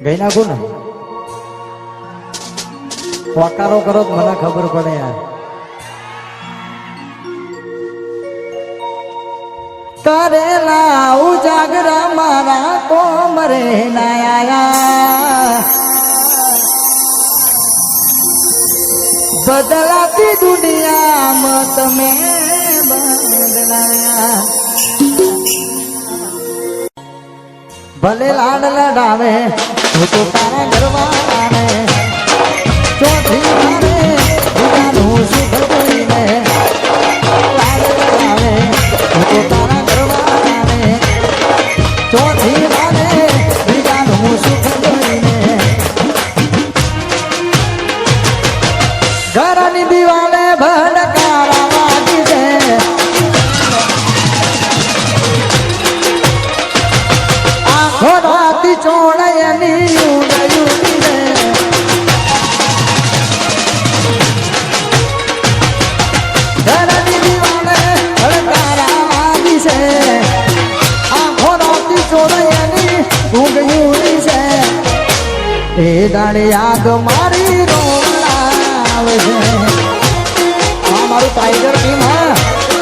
ગઈ નાખું ને પોકારો કરો મને ખબર પડે યાર. કરેલા ઉજાગરા મારા કોમરે નાયા બદલાતી દુનિયામાં તમે બદલાયા. ભલે લાડ લડાવે હું તો તારા ગરવાને એ દાડે યાદ મારી રોલાવે છે. આ મારું ટાઈગર ટીમ હા.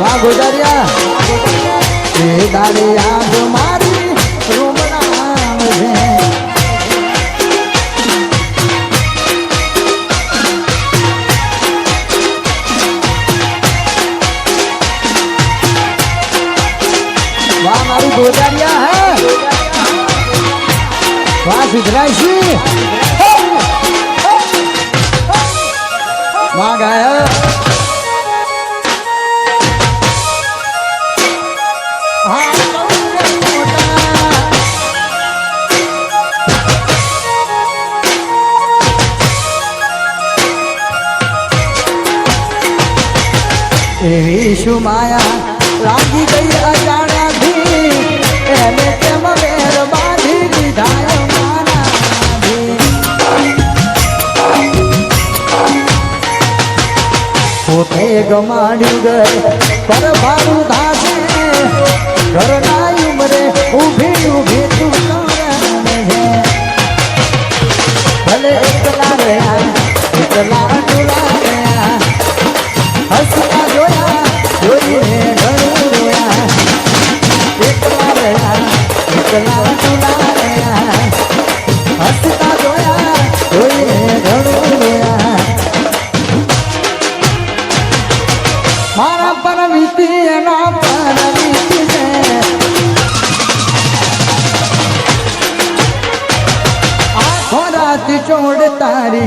વાહ ગોજારિયા એ દાડે મારી વાહ સિદ્ધરાજસિંહ વાહ ગાયક એવી શું માયા લાગી ગઈ અજાણ્યાથી પોતે ગમાડ્યું ગઈ પર ભારું થાશે ઘરના ઉમરે ઊભી ઊભી તું ભલે એકલા રહ્યા, એકલા ટોલા છે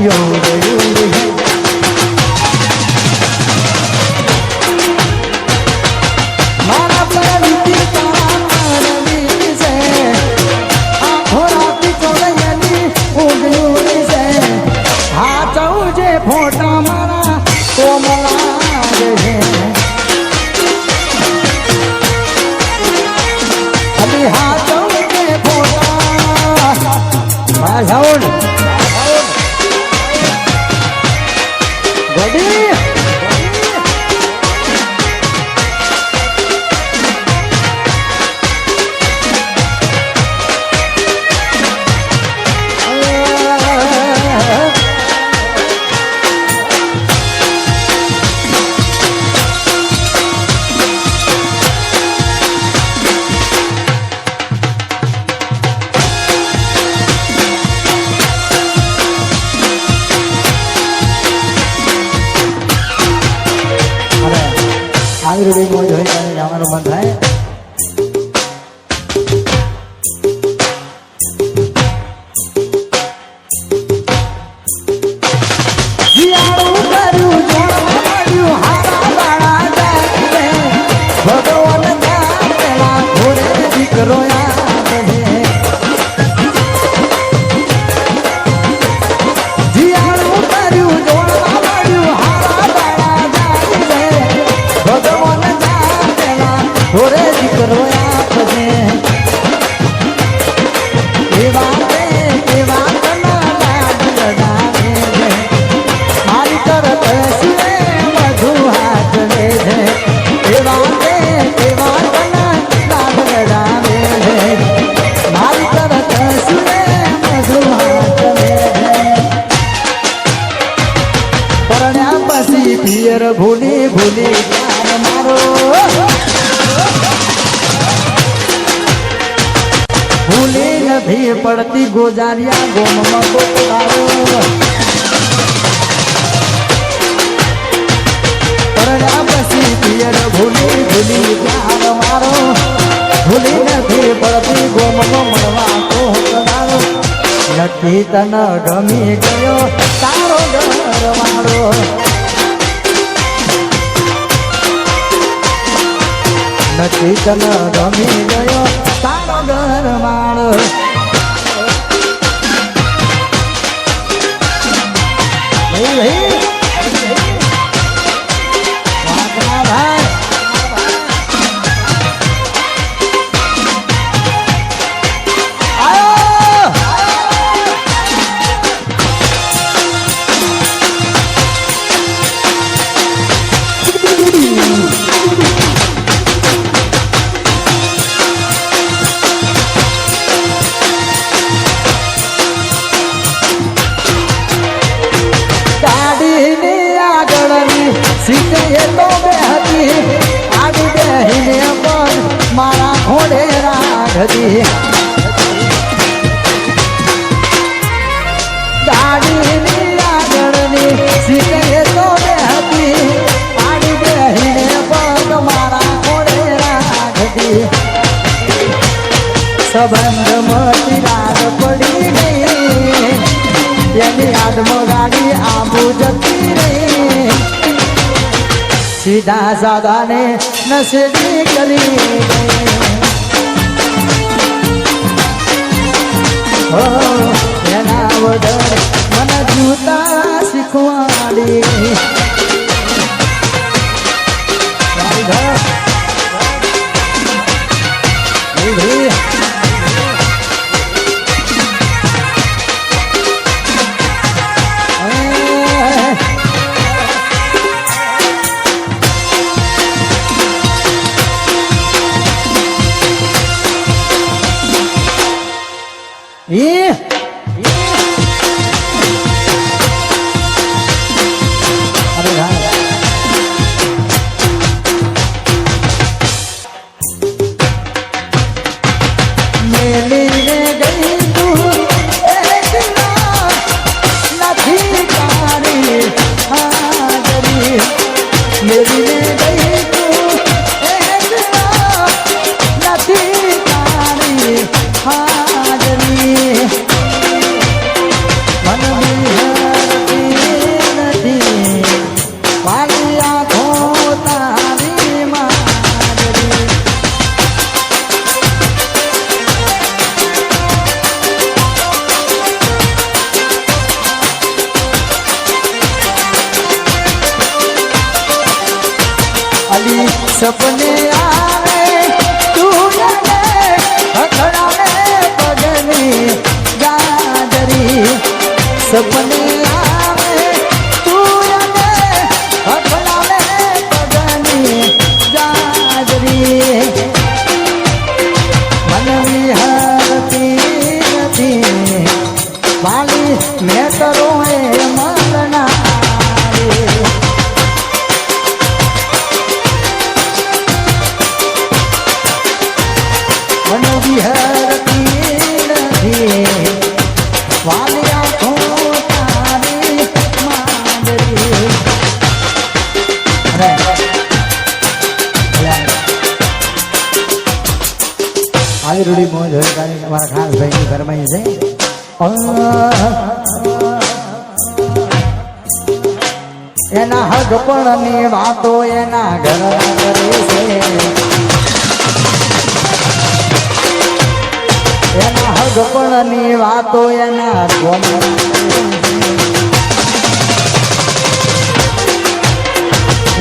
હાચવ જે ફોટા મારા કોમલા છે અલી હાચવ જે ફોટા ભાષાઓન આવી રૂડીમાં જોઈ અને નથી પડતી ગોજારિયા ગોમમાં ગોતારો પરડા બસી પિયર ભૂલી ભૂલી પ્યાર મારો ભૂલી નથી પડતી ગોમનો મળવા કોકડારો નથી તન ગમી ગયો તારો ઘર મારો નથી તન ગમી ગયો તારો ઘર મારો ભાઈ મતી રાત પડી ગઈ એની યાદમાં ગાડી આબુ જતી રહી સીધા સાદાને નસીબી કરી હો, Thank you. અલી સપને આવે તું એને હથડાને પગની ગાજરી સપને આવે તું એને હથડાને પગની ગાજરી મન વિહરતી નથી વાલી મેં તરો આવી રૂડી મોજ હોય તારી તમારા ખાસ ભાઈની ફરમાઈ છે. એના હગપણની વાતો એના ઘર કરે છે. એના હગપણની વાતો એના ગોમ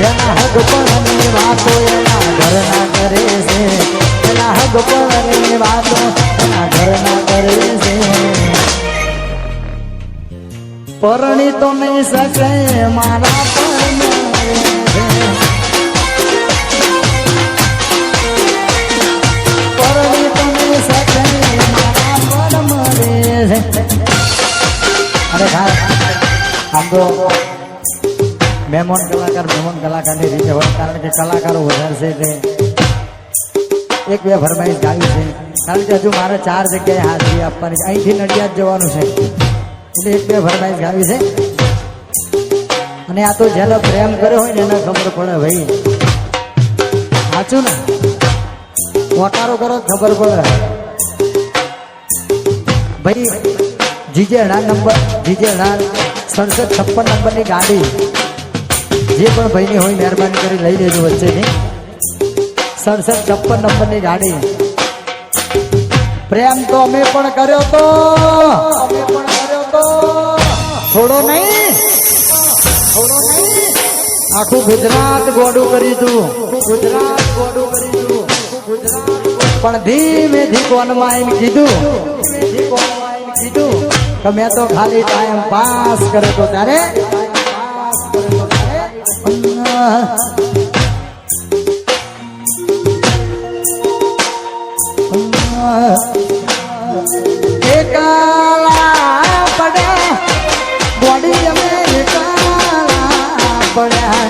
એના હગપણની વાતો એના ઘરના કરે છે. એના હગપણની વાતો એના ઘરના કરે છે પરણી તો નહીં શકે મારા પર પરણી તો નહીં શકે મારા પર મરે છે અરે ખાસ આમ તો મહેમાન કલાકાર મહેમાન કલાકારની રીતે હોય કારણ કે કલાકારો વધારે છે એટલે એક બે ફરમાઈશ ગાવી છે. કારણ કે હજુ મારે ચાર જગ્યાએ હાજરી આપવાની છે. અહીંથી નડિયાદ જવાનું છે. એટલે એક બે ફરમાઈશ ગાવી છે. અને આ તો જેનો પ્રેમ કર્યો હોય ને એને ખબર પડે ભાઈ. સાચું ને? વકારો કરો, ખબર પડે. ભાઈ જીજે અઢાર નંબર જીજે અઢાર સડસઠ છપ્પન નંબરની ગાડી. જે પણ ભાઈની હોય મહેરબાની કરી લઈ લેજો વચ્ચેની સડસઠ છપ્પન નંબરની ગાડી પ્રેમ તો અમે પણ કર્યો તો. થોડો નહીં. થોડો નહીં. આખું ગુજરાત ગોડું કરી તું ગુજરાત ગોડું કરી તું ગુજરાત પણ ધીમે ધીકોનમાં એમ કીધું. કીધું કે મેં તો ખાલી ટાઈમ પાસ કર્યો તો ત્યારે. એકાલા પડ્યા બોડી અમે એકાલા પડ્યા.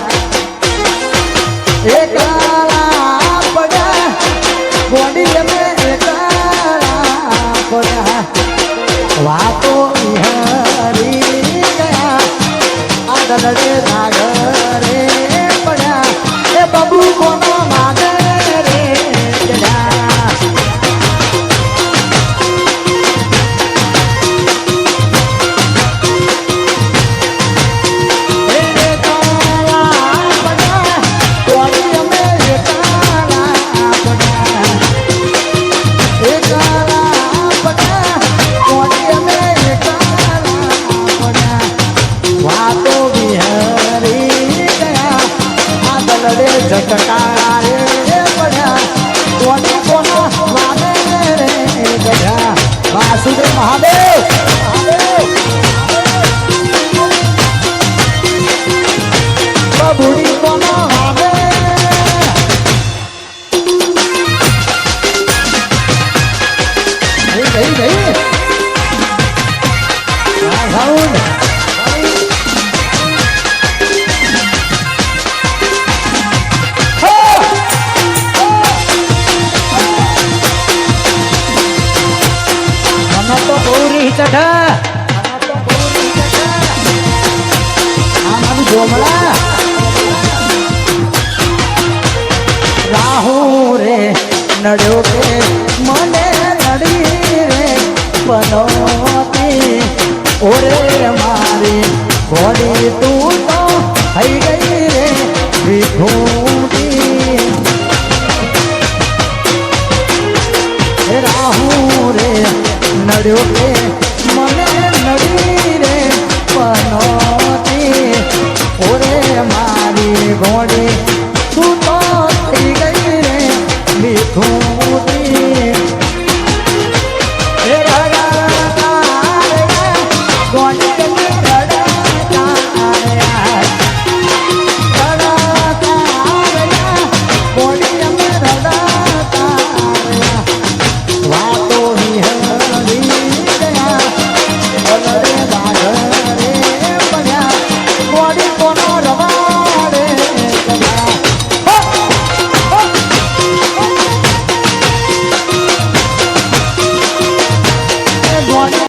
ચઢા જોમલા રાહુ રે, નડ્યો કે, મને નડી રે બનોતી ઓરે મારી બોડી તું તો થઈ ગઈ રે, વિભૂતિ. રાહુ રે, નડ્યો